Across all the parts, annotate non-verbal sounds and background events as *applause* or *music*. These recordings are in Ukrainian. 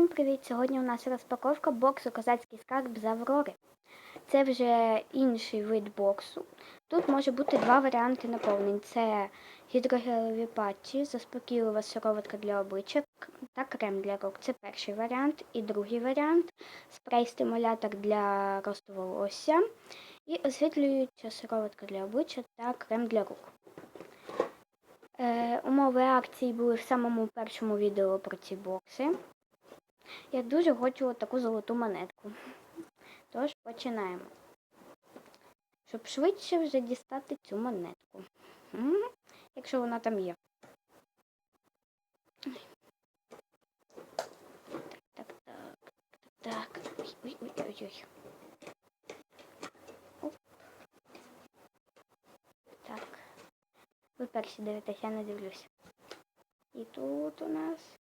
Всім привіт! Сьогодні у нас розпаковка боксу Козацький скарб з Аврори. Це вже інший вид боксу. Тут може бути два варіанти наповнень: це гідрогелеві патчі, заспокійлива сироватка для обличчя та крем для рук. Це перший варіант. І другий варіант спрей-стимулятор для росту волосся і освітлююча сироватка для обличчя та крем для рук. Е, умови акції були в самому першому відео про ці бокси. Я дуже хочу таку золоту монетку. Тож починаємо. Щоб швидше вже дістати цю монетку. Якщо вона там є. Так, так, так, так. Ой, ой, ой, ой, ой. Так. Ви перші дивитесь, я не дивлюся. І тут у нас.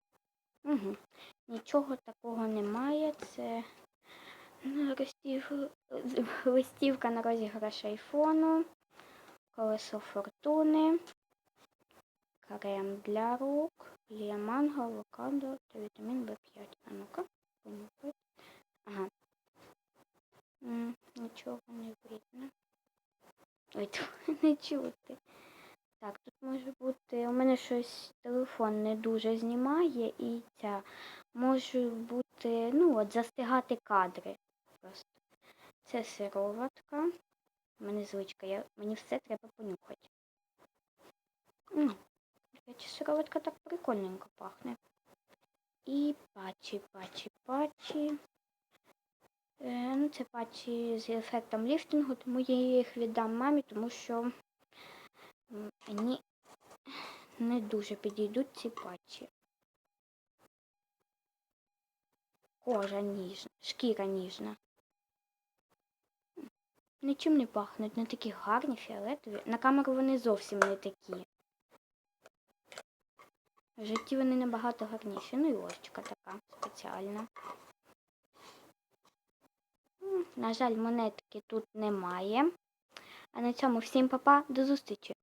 Угу. Нічого такого немає. Це ну, розстів... листівка на розіграш айфону, колесо фортуни, крем для рук, є манго, авокадо та вітамін В5. А ну-ка. Ага. Нічого не видно. Ой, *laughs* не чути. Так, тут може бути. У мене щось телефон не дуже знімає і ця може бути, ну от, застигати кадри просто. Це сироватка. У мене звичка, я, мені все треба понюхати. М, Речі, сироватка так прикольненько пахне. І патчі, патчі, патчі. Е, ну, це патчі з ефектом ліфтингу, тому я їх віддам мамі, тому що мені не дуже підійдуть ці патчі. Кожа ніжна, шкіра ніжна. Нічим не пахнуть, не такі гарні фіолетові. На камеру вони зовсім не такі. В житті вони набагато гарніші. Ну і ложечка така спеціальна. На жаль, монетки тут немає. А на цьому всім папа, до зустрічі!